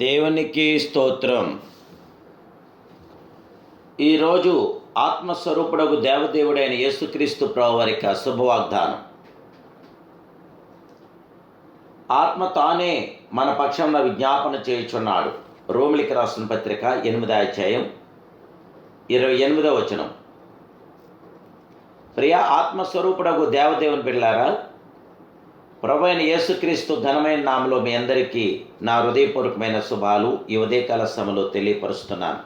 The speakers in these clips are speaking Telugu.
దేవునికి స్తోత్రం. ఈరోజు ఆత్మస్వరూపుడకు దేవదేవుడైన యేసుక్రీస్తు ప్రభు శుభవాగ్దానం. ఆత్మ తానే మన పక్షంలో విజ్ఞాపన చేయుచున్నాడు. రోమిలికి రాసిన పత్రిక ఎనిమిదో అధ్యాయం ఇరవై ఎనిమిదో వచనం. ప్రియ ఆత్మస్వరూపుడకు దేవదేవుని బిడ్డారా ప్రభు అయిన యేసుక్రీస్తు ఘనమైన నామలో మీ అందరికీ నా హృదయపూర్వకమైన శుభాలు ఈ ఉదయకాల సమయంలో తెలియపరుస్తున్నాను.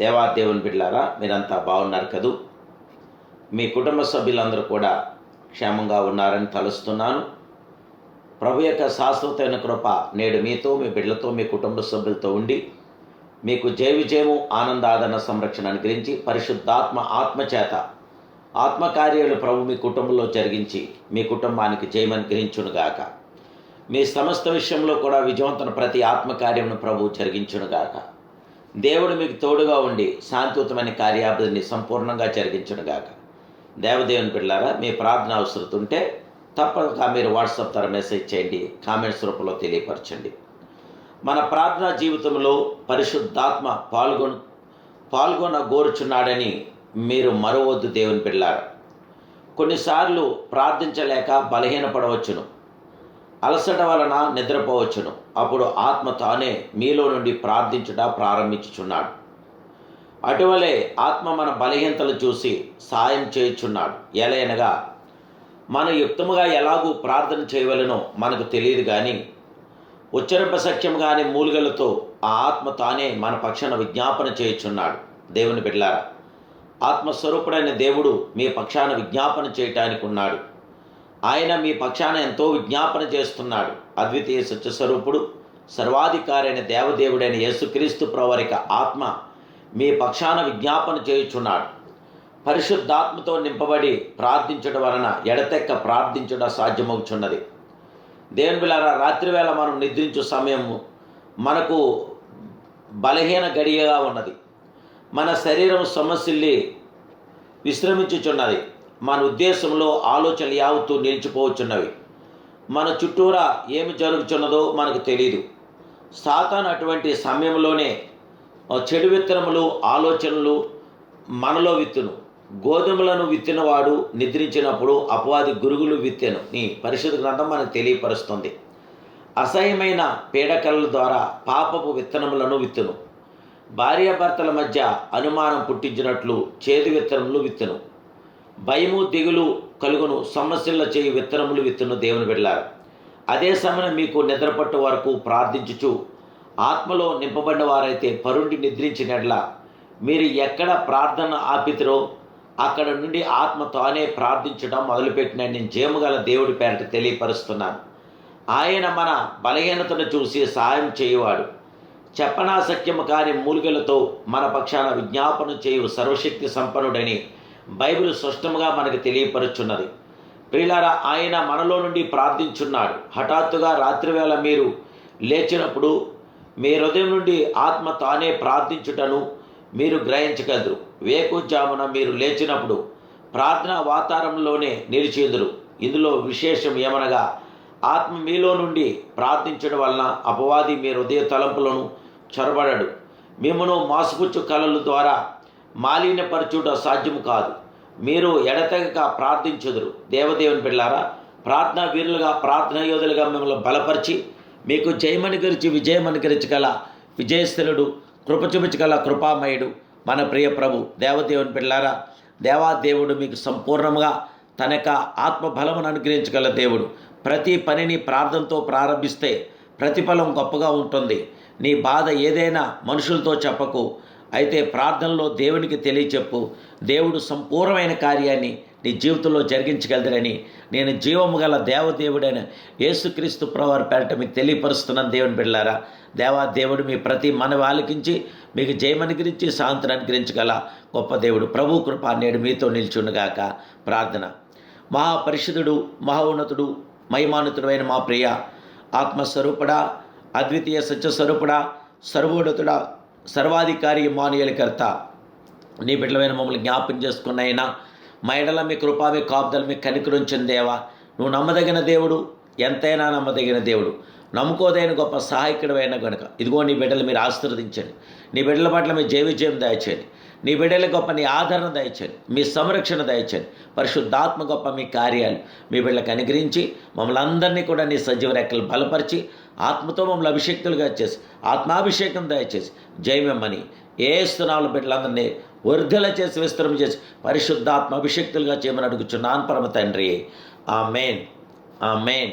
దేవాదేవుని బిడ్డారా మీరంతా బాగున్నారు కదూ? మీ కుటుంబ సభ్యులందరూ కూడా క్షేమంగా ఉన్నారని తలుస్తున్నాను. ప్రభు యొక్క శాశ్వతమైన కృప నేడు మీతో మీ బిడ్డలతో మీ కుటుంబ సభ్యులతో ఉండి మీకు జయ విజయము ఆనందాదరణ సంరక్షణ అనుగ్రహించి పరిశుద్ధాత్మ ఆత్మచేత ఆత్మకార్యాలు ప్రభు మీ కుటుంబంలో జరిగించి మీ కుటుంబానికి జయమని గ్రహించునుగాక. మీ సమస్త విషయంలో కూడా విజయవంతన ప్రతి ఆత్మకార్యమును ప్రభు జరిగించునుగాక. దేవుడు మీకు తోడుగా ఉండి శాంతియుతమైన కార్యాభివృద్ధిని సంపూర్ణంగా జరిగించునుగాక. దేవదేవుని పిల్లారా మీ ప్రార్థన అవసరం ఉంటే తప్పక మీరు వాట్సాప్ ద్వారా మెసేజ్ చేయండి కామెంట్స్ రూపంలో తెలియపరచండి. మన ప్రార్థనా జీవితంలో పరిశుద్ధాత్మ పాల్గొను పాల్గొన గోరుచున్నాడని మీరు మరవద్దు దేవుని పిల్లారు కొన్నిసార్లు ప్రార్థించలేక బలహీనపడవచ్చును. అలసట వలన నిద్రపోవచ్చును. అప్పుడు ఆత్మ తానే మీలో నుండి ప్రార్థించుట ప్రారంభించుచున్నాడు. అటువలే ఆత్మ మన బలహీనతలు చూసి సాయం చేయుచున్నాడు. ఎలయనగా మనం యుక్తముగా ఎలాగూ ప్రార్థన చేయవలనో మనకు తెలియదు కానీ ఉచ్చరింప సఖ్యం కాని మూలికలతో ఆ ఆత్మ తానే మన పక్షాన విజ్ఞాపన చేయుచున్నాడు. దేవుని బిడ్లారా ఆత్మస్వరూపుడైన దేవుడు మీ పక్షాన విజ్ఞాపన చేయటానికి ఉన్నాడు. ఆయన మీ పక్షాన ఎంతో విజ్ఞాపన చేస్తున్నాడు. అద్వితీయ సత్యస్వరూపుడు సర్వాధికారైన దేవదేవుడైన యేసుక్రీస్తు ప్రవరిక ఆత్మ మీ పక్షాన విజ్ఞాపన చేయుచున్నాడు. పరిశుద్ధాత్మతో నింపబడి ప్రార్థించడం వలన ఎడతెక్క ప్రార్థించడం సాధ్యమవుచున్నది. దేవుని బిలారా రాత్రివేళ మనం నిద్రించు సమయము మనకు బలహీన గడియగా ఉన్నది. మన శరీరం సమస్యల్ని విశ్రమించుచున్నది. మన ఉద్దేశంలో ఆలోచనలు యావత్తూ నిలిచిపోవచ్చున్నవి. మన చుట్టూరా ఏమి జరుగుచున్నదో మనకు తెలియదు సాతాన్ అటువంటి సమయంలోనే చెడు విత్తనములు ఆలోచనలు మనలో విత్తును. గోధుమలను విత్తినవాడు నిద్రించినప్పుడు అపవాది గురుగులు విత్తెను. నీ పరిశుద్ధ గ్రంథం మనకు తెలియపరుస్తుంది. అసహ్యమైన పీడకల ద్వారా పాపపు విత్తనములను విత్తును. భార్యాభర్తల మధ్య అనుమానం పుట్టించినట్లు చేదు విత్తనములు విత్తను. భయము దిగులు కలుగును సమస్యల చేయి విత్తనములు విత్తను దేవుని వెళ్ళారు అదే సమయం మీకు నిద్రపట్టు వరకు ప్రార్థించుచు ఆత్మలో నింపబడిన వారైతే పరుండి నిద్రించినట్ల మీరు ఎక్కడ ప్రార్థన ఆపితిరో అక్కడ నుండి ఆత్మ తానే ప్రార్థించడం మొదలుపెట్టిన నేను జేమగల దేవుడి పేరట తెలియపరుస్తున్నాను. ఆయన మన బలహీనతను చూసి సహాయం చేయవాడు. చెప్పనాసక్యము కాని మూలికలతో మన పక్షాన విజ్ఞాపన చేయు సర్వశక్తి సంపన్నుడని బైబిల్ స్పష్టంగా మనకు తెలియపరుచున్నది. ప్రియులారా ఆయన మనలో నుండి ప్రార్థించున్నాడు. హఠాత్తుగా రాత్రివేళ మీరు లేచినప్పుడు మీ హృదయం నుండి ఆత్మ తానే ప్రార్థించుటను మీరు గ్రహించగలరు. వేకుజామున మీరు లేచినప్పుడు ప్రార్థన వాతావరణంలోనే నిలిచేందురు. ఇందులో విశేషం ఏమనగా ఆత్మ మీలో నుండి ప్రార్థించడం వలన అపవాది మీ హృదయ తలంపులను చొరబడడు. మిమ్మను మాసుపుచ్చు కళల ద్వారా మాలిన్యపరచుట సాధ్యము కాదు. మీరు ఎడతెగక ప్రార్థించుదురు. దేవదేవుని పిల్లారా ప్రార్థనా వీరులుగా ప్రార్థనా యోధులుగా మిమ్మల్ని బలపరిచి మీకు జయమనుగరించి విజయమనుగరించగల విజయమని గల కృప చూపించగల కృపామయుడు. మన ప్రియ ప్రభు దేవదేవుని పిల్లారా దేవాదేవుడు మీకు సంపూర్ణంగా తన యొక్క ఆత్మబలమును అనుగ్రహించగల దేవుడు. ప్రతి పనిని ప్రార్థనతో ప్రారంభిస్తే ప్రతిఫలం గొప్పగా ఉంటుంది. నీ బాధ ఏదైనా మనుషులతో చెప్పకు. అయితే ప్రార్థనలో దేవునికి తెలియచెప్పు. దేవుడు సంపూర్ణమైన కార్యాన్ని నీ జీవితంలో జరిగించగలదని నేను జీవము గల దేవదేవుడైన యేసుక్రీస్తు ప్రవారి పేరట మీకు తెలియపరుస్తున్నాను దేవుని బిడ్డారా దేవా దేవుడు మీ ప్రతి మనవి ఆలకించి మీకు జయమనుగ్రించి శాంతిని అనుగ్రహించగల గొప్ప దేవుడు. ప్రభు కృప నేడు మీతో నిల్చుండగాక ప్రార్థన. మహాపరిషుదుడు మహోన్నతుడు మహిమానుతుడైన మా ప్రియ ఆత్మస్వరూపుడా అద్వితీయ సత్యస్వరూపుడా సర్వోన్నతుడా సర్వాధికారి మానుయలకర్త నీ బిడ్డలమైన మమ్మల్ని జ్ఞాపం చేసుకున్నైనా మా మీ కృపా మీ కాపుదల మీ కనికరించిన దేవా. నువ్వు నమ్మదగిన దేవుడు ఎంతైనా నమ్మదగిన దేవుడు. నమ్ముకోదైన గొప్ప సహాయకుడమైన కనుక ఇదిగో నీ బిడ్డలు మీరు ఆశీర్వదించండి. నీ బిడ్డల పట్ల మీ జయ విజయం దయచేయండి. నీ బిడ్డల గొప్ప నీ ఆదరణ దయచేయండి. మీ సంరక్షణ దయచేయండి. పరిశుద్ధాత్మ గొప్ప మీ కార్యాలు మీ బిడ్డలకు అనుగ్రహించి మమ్మల్ని అందరినీ కూడా నీ సజీవ రెక్కలు బలపరిచి ఆత్మతో మమ్మల్ని అభిషేక్తులుగా చేసి ఆత్మాభిషేకం దయచేసి జయమమ్మని ఏ స్థునాలు బిడ్డలందరినీ వర్ధల చేసి విస్తరం చేసి పరిశుద్ధాత్మ అభిషక్తులుగా చేయమని అడుగుచున్నాను పరమ తండ్రి. ఆ మెయిన్ ఆ మెయిన్